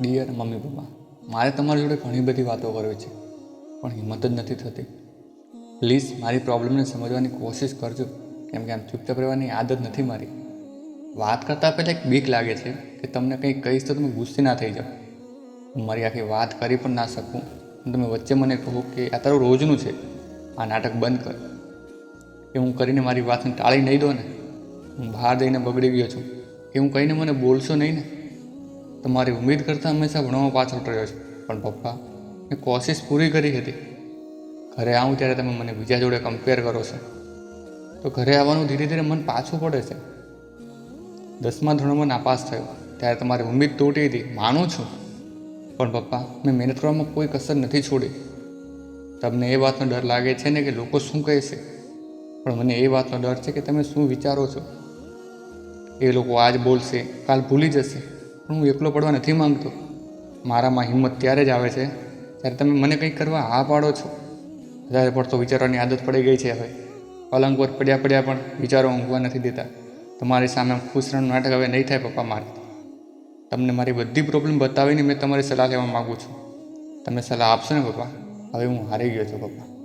Dear mummy papa, મારે તમારી જોડે ઘણી બધી વાતો કરવી છે, પણ હિંમત જ નથી થતી. પ્લીઝ મારી પ્રોબ્લેમને સમજવાની કોશિશ કરજો, કેમ કે આમ ચૂપચાપ રહેવાની આદત નથી મારી. વાત કરતાં પહેલાં એક બીક લાગે છે કે તમને કંઈ કહીશ તો તમે ગુસ્સે ના થઈ જાઓ. હું મારી આખી વાત કરી પણ ના શકું. તમે વચ્ચે મને કહો કે આ તારું રોજનું છે, આ નાટક બંધ કર. એ હું કરીને મારી વાતને ટાળી નહીં દો ને? હું બહાર જઈને બગડી ગયો છું. એ હું કહીને મને બોલશો નહીં ને? તમારી ઉમેદ કરતાં હંમેશા ભણવામાં પાછળ રહ્યો છું. પણ પપ્પા, મેં કોશિશ પૂરી કરી હતી. ઘરે આવું ત્યારે તમે મને બીજા જોડે કમ્પેર કરો છો. તો ઘરે આવવાનું ધીરે ધીરે મન પાછું પડે છે. દસમા ધોરણમાં નાપાસ થયો. ત્યારે તમારી ઉમ્મીદ તૂટી હતી. માનું છું. પણ પપ્પા, મેં મહેનત કરવામાં કોઈ કસર નથી છોડી. તમને એ વાતનો ડર લાગે છે ને કે લોકો શું કહેશે પણ મને એ વાતનો ડર છે કે તમે શું વિચારો છો? એ લોકો આજ બોલશે, કાલ ભૂલી જશે. હું એકલો પડવા નથી માંગતો. મારામાં હિંમત ત્યારે જ આવે છે ત્યારે તમે મને કંઈક કરવા હા પાડો છો. વધારે પડતો વિચારવાની આદત પડી ગઈ છે હવે. પલંગ પર પડ્યા પડ્યા પણ વિચારો ઊંઘવા નથી દેતા. તમારી સામે ખુશ રહેવાનું નાટક હવે નહીં થાય પપ્પા મારે. તમને મારી બધી પ્રોબ્લેમ બતાવીને મેં તમારી સલાહ લેવા માગું છું. તમે સલાહ આપશો ને પપ્પા? હવે હું હારી ગયો છું પપ્પા.